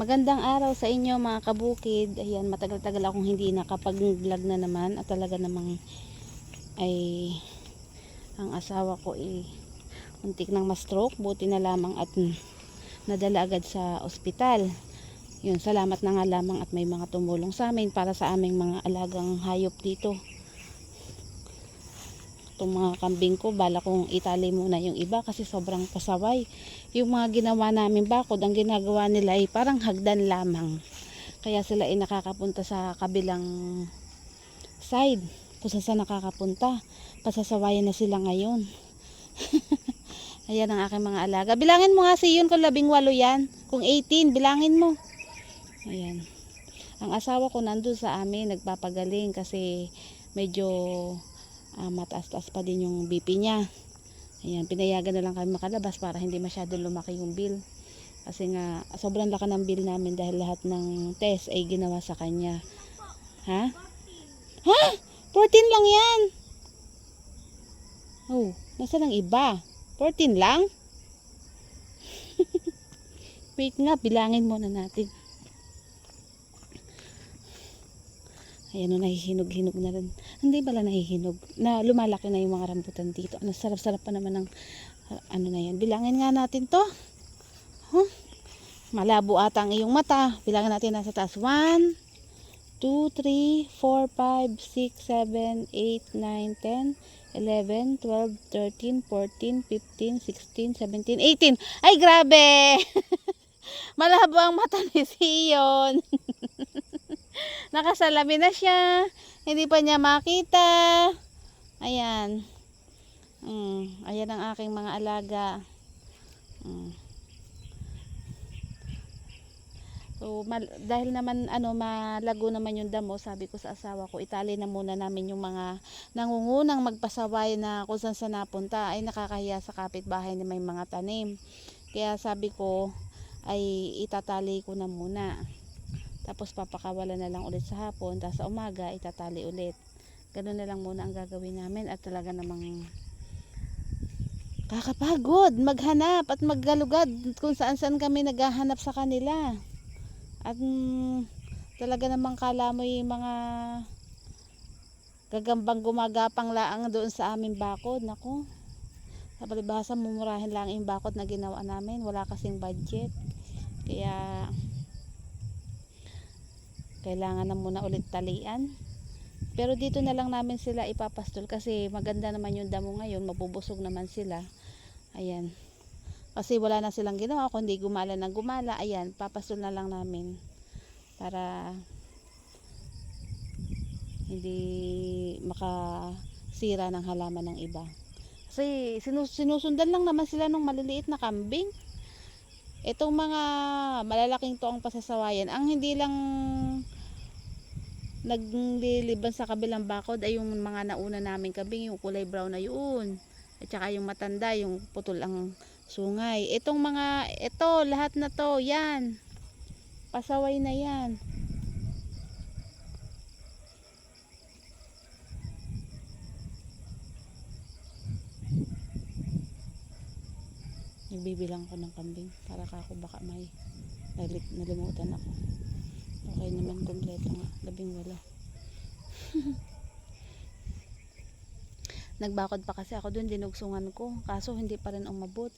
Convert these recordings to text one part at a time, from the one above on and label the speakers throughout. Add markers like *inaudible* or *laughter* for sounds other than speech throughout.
Speaker 1: Magandang araw sa inyo mga kabukid. Ayan, matagal-tagal akong hindi nakapag-vlog na naman at talaga namang ay ang asawa ko ay eh, untik nang ma-stroke. Buti na lamang at nadala agad sa ospital. Yun, salamat na nga lamang at may mga tumulong sa amin para sa aming mga alagang hayop dito itong mga kambing ko bala kong itali muna yung iba kasi sobrang pasaway yung mga ginawa namin bakod ang ginagawa nila ay parang hagdan lamang kaya sila ay nakakapunta sa kabilang side kung saan nakakapunta pasasawayan na sila ngayon *laughs* ayan ang aking mga alaga bilangin mo nga si yun kung labing walo yan kung 18 bilangin mo ayan ang asawa ko nandun sa amin nagpapagaling kasi medyo uh, ah, mataas-taas pa din yung BP niya. Ayan, pinayagan na lang kami makalabas para hindi masyado lumaki yung bill. Kasi nga, sobrang laki ng bill namin dahil lahat ng test ay ginawa sa kanya. Ha? Ha? 14 lang yan! Oh, nasa ng iba? 14 lang? *laughs* Wait nga, bilangin muna natin. Ayan o, nahihinog-hinog na rin. Hindi pala nahihinog. Na lumalaki na yung mga rambutan dito. Ano, sarap-sarap pa naman ng ah, ano na yan. Bilangin nga natin to. Huh? Malabo ata ang iyong mata. Bilangin natin nasa taas. 1, 2, 3, 4, 5, 6, 7, 8, 9, 10, 11, 12, 13, 14, 15, 16, 17, 18. Ay, grabe! *laughs* Malabo ang mata ni Sion. *laughs* Nakasalamin na siya. Hindi pa niya makita. Ayan. Mm, ayan ang aking mga alaga. Mm. So, mal, dahil naman ano malago naman yung damo, sabi ko sa asawa ko, itali na muna namin yung mga nangungunang magpasaway na kung saan sa napunta ay nakakahiya sa kapitbahay na may mga tanim. Kaya sabi ko ay itatali ko na muna. Tapos papakawalan na lang ulit sa hapon, tapos sa umaga itatali ulit. ganoon na lang muna ang gagawin namin at talaga namang kakapagod maghanap at maggalugad kung saan saan kami naghahanap sa kanila. At mm, talaga namang kala mga gagambang gumagapang laang doon sa aming bakod. nako sa palibhasa mumurahin lang yung bakod na ginawa namin. Wala kasing budget. Kaya kailangan na muna ulit talian pero dito na lang namin sila ipapastol kasi maganda naman yung damo ngayon mabubusog naman sila ayan kasi wala na silang ginawa kundi gumala ng gumala ayan papastol na lang namin para hindi makasira ng halaman ng iba kasi sinusundan lang naman sila ng maliliit na kambing Itong mga malalaking toong pasasawayan, ang hindi lang nagliliban sa kabilang bakod ay yung mga nauna namin kabing, yung kulay brown na yun. At saka yung matanda, yung putol ang sungay. Itong mga, ito, lahat na to, yan. Pasaway na yan. nagbibilang ko ng kambing para ka ako baka may nalip, nalimutan ako okay naman kompleto nga labing wala *laughs* nagbakod pa kasi ako dun dinugsungan ko kaso hindi pa rin umabot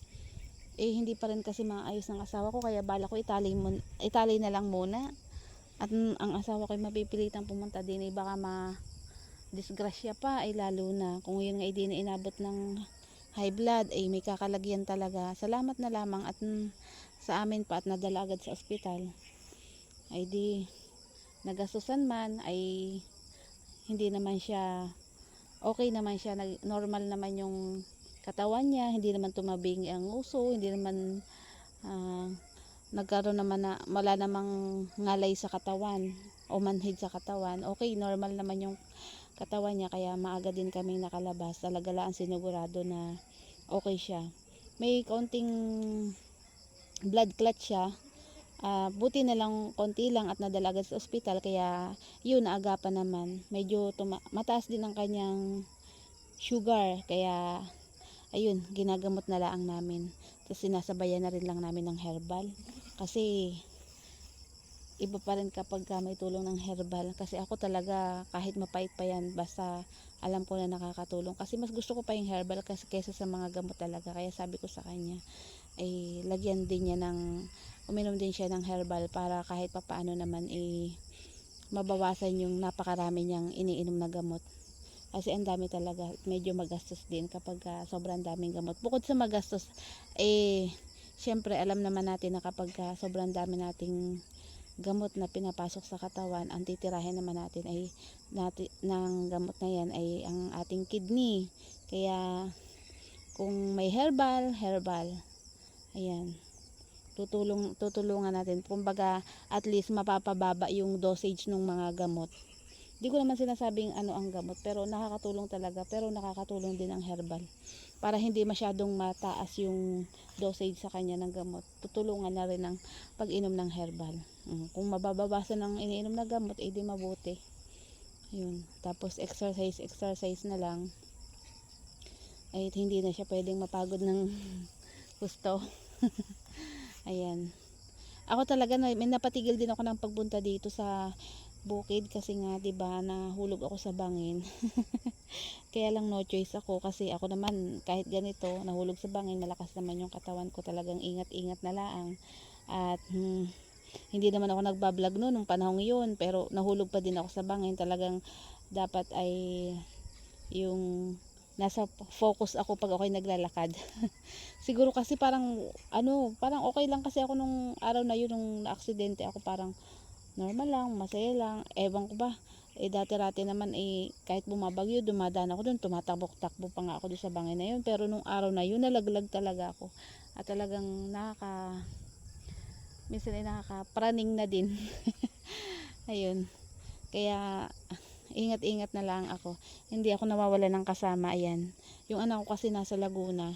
Speaker 1: eh hindi pa rin kasi maayos ng asawa ko kaya bala ko italay, mo, italay na lang muna at ang asawa ko ay mapipilitang pumunta din eh baka ma disgrasya pa ay lalo na kung yun nga hindi na inabot ng high blood ay may kakalagyan talaga salamat na lamang at sa amin pa at nadala agad sa ospital ay di nagastusan man ay hindi naman siya okay naman siya normal naman yung katawan niya hindi naman tumabing ang uso hindi naman uh, nagkaroon naman na wala namang ngalay sa katawan o manhid sa katawan okay normal naman yung katawan niya kaya maaga din kami nakalabas talaga lang sinigurado na okay siya may kaunting blood clot siya uh, buti na lang konti lang at nadala agad sa ospital kaya yun naagapan naman medyo mataas din ang kanyang sugar kaya ayun ginagamot na lang namin tapos sinasabayan na rin lang namin ng herbal kasi iba pa rin kapag ah, may tulong ng herbal kasi ako talaga kahit mapait pa yan basta alam ko na nakakatulong kasi mas gusto ko pa yung herbal kasi kaysa sa mga gamot talaga kaya sabi ko sa kanya ay eh, lagyan din niya ng uminom din siya ng herbal para kahit papaano naman eh mabawasan yung napakarami niyang iniinom na gamot kasi ang dami talaga medyo magastos din kapag uh, sobrang daming gamot bukod sa magastos eh syempre alam naman natin na kapag uh, sobrang dami nating gamot na pinapasok sa katawan, ang titirahin naman natin ay natin, ng gamot na yan ay ang ating kidney. Kaya kung may herbal, herbal. Ayan. Tutulong, tutulungan natin. Kumbaga, at least mapapababa yung dosage ng mga gamot. Hindi ko naman sinasabing ano ang gamot, pero nakakatulong talaga. Pero nakakatulong din ang herbal para hindi masyadong mataas yung dosage sa kanya ng gamot. Tutulungan na rin ng pag-inom ng herbal. Mm, kung mabababasa ng iniinom na gamot, edi eh, mabuti. Yun. Tapos exercise, exercise na lang. Ay hindi na siya pwedeng mapagod ng *laughs* gusto. *laughs* Ayan. Ako talaga, may napatigil din ako ng pagbunta dito sa bukid kasi nga 'di ba nahulog ako sa bangin. *laughs* Kaya lang no choice ako kasi ako naman kahit ganito nahulog sa bangin malakas naman yung katawan ko talagang ingat-ingat na lang at hmm, hindi naman ako nagba-vlog noon nung panahong 'yun pero nahulog pa din ako sa bangin talagang dapat ay yung nasa focus ako pag ako'y naglalakad. *laughs* Siguro kasi parang ano, parang okay lang kasi ako nung araw na yun nung naaksidente ako parang normal lang, masaya lang, ewan ko ba, eh dati-rati naman eh kahit bumabagyo, dumadaan ako doon, tumatakbok-takbo pa nga ako doon sa bangin na yun, pero nung araw na yun, nalaglag talaga ako, at talagang nakaka, minsan ay nakaka-praning na din, *laughs* ayun, kaya, ingat-ingat na lang ako, hindi ako nawawala ng kasama, ayan, yung anak ko kasi nasa Laguna,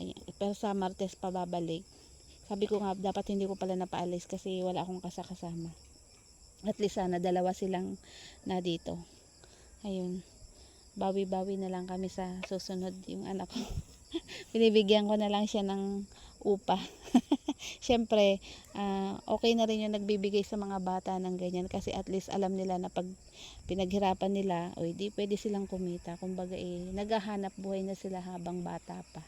Speaker 1: ayan, pero sa Martes pa babalik, sabi ko nga, dapat hindi ko pala napaalis kasi wala akong kasakasama at least sana dalawa silang na dito ayun bawi-bawi na lang kami sa susunod yung anak ko *laughs* binibigyan ko na lang siya ng upa syempre *laughs* uh, ah, okay na rin yung nagbibigay sa mga bata ng ganyan kasi at least alam nila na pag pinaghirapan nila o di pwede silang kumita kumbaga eh naghahanap buhay na sila habang bata pa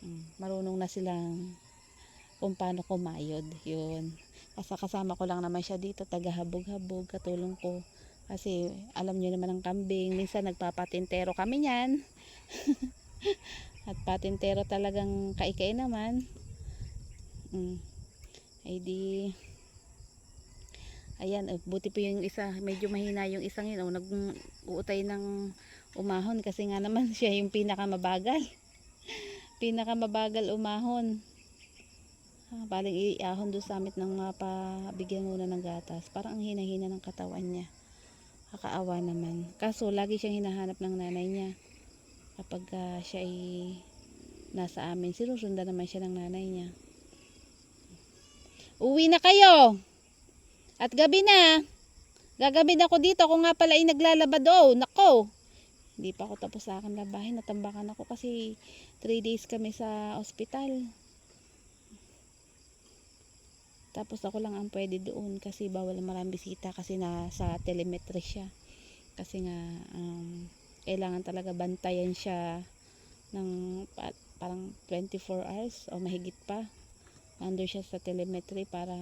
Speaker 1: um, marunong na silang kung paano kumayod yun kasi kasama ko lang naman siya dito tagahabog-habog katulong ko kasi alam nyo naman ang kambing minsan nagpapatintero kami yan *laughs* at patintero talagang kaikay naman mm. ay di ayan eh, buti po yung isa medyo mahina yung isang yun oh, nag-uutay ng umahon kasi nga naman *laughs* siya yung pinakamabagal pinakamabagal umahon Ah, baling iahon doon sa amit ng mapabigyan muna ng gatas. Parang ang hinahina ng katawan niya. Kakaawa naman. Kaso, lagi siyang hinahanap ng nanay niya. Kapag uh, siya ay nasa amin, sinusunda naman siya ng nanay niya. Uwi na kayo! At gabi na! Gagabi na ako dito. Ako nga pala ay naglalaba doon. Oh, nako! Hindi pa ako tapos sa akin labahin. Natambakan ako kasi 3 days kami sa ospital. Tapos ako lang ang pwede doon kasi bawal marami bisita kasi nasa telemetry siya. Kasi nga um, kailangan talaga bantayan siya ng parang 24 hours o mahigit pa. Under siya sa telemetry para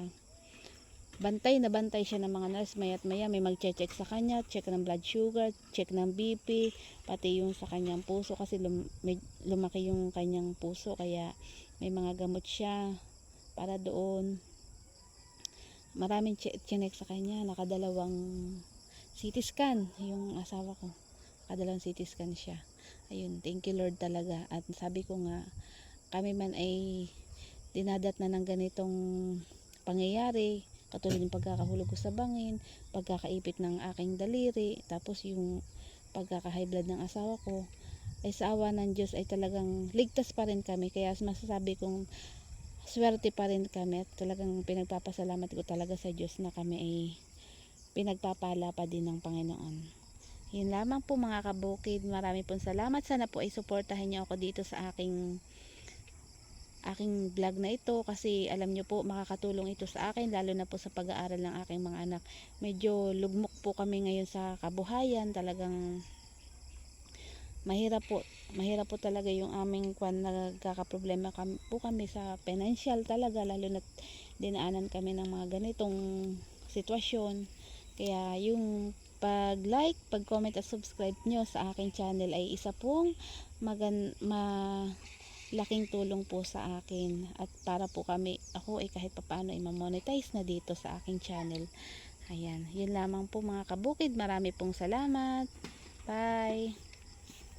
Speaker 1: bantay na bantay siya ng mga nurse maya't maya may magche-check sa kanya check ng blood sugar check ng BP pati yung sa kanyang puso kasi lum may, lumaki yung kanyang puso kaya may mga gamot siya para doon maraming chinek sa kanya nakadalawang CT scan yung asawa ko nakadalawang CT scan siya ayun thank you Lord talaga at sabi ko nga kami man ay dinadat na ng ganitong pangyayari katulad ng pagkakahulog ko sa bangin pagkakaipit ng aking daliri tapos yung pagkaka-high blood ng asawa ko ay sa awa ng Diyos ay talagang ligtas pa rin kami kaya masasabi kong swerte pa rin kami at talagang pinagpapasalamat ko talaga sa Diyos na kami ay pinagpapala pa din ng Panginoon. Yun lamang po mga kabukid. Marami pong salamat. Sana po ay suportahan niyo ako dito sa aking aking vlog na ito kasi alam nyo po makakatulong ito sa akin lalo na po sa pag-aaral ng aking mga anak medyo lugmok po kami ngayon sa kabuhayan talagang mahirap po mahirap po talaga yung aming kwan nagkakaproblema kami, po kami sa financial talaga lalo na dinaanan kami ng mga ganitong sitwasyon kaya yung pag like, pag comment at subscribe nyo sa aking channel ay isa pong magan, ma, laking tulong po sa akin at para po kami, ako ay kahit papano ay ma-monetize na dito sa aking channel ayan, yun lamang po mga kabukid marami pong salamat bye